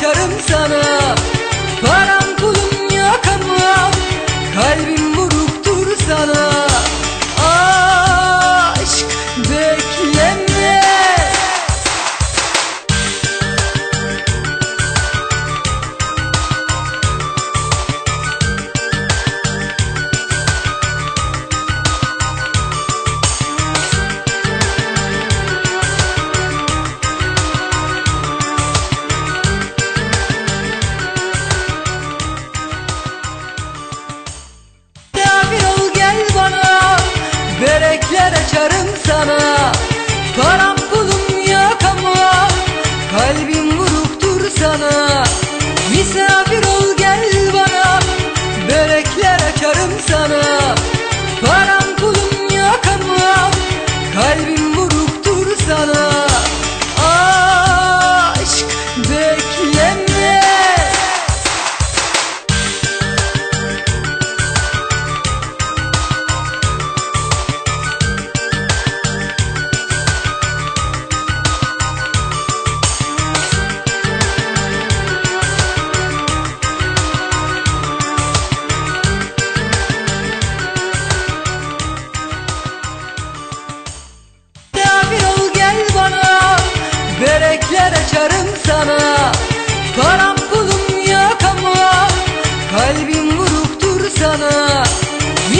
açarım sana Param pulum yok ama kalbim up.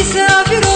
Isso é.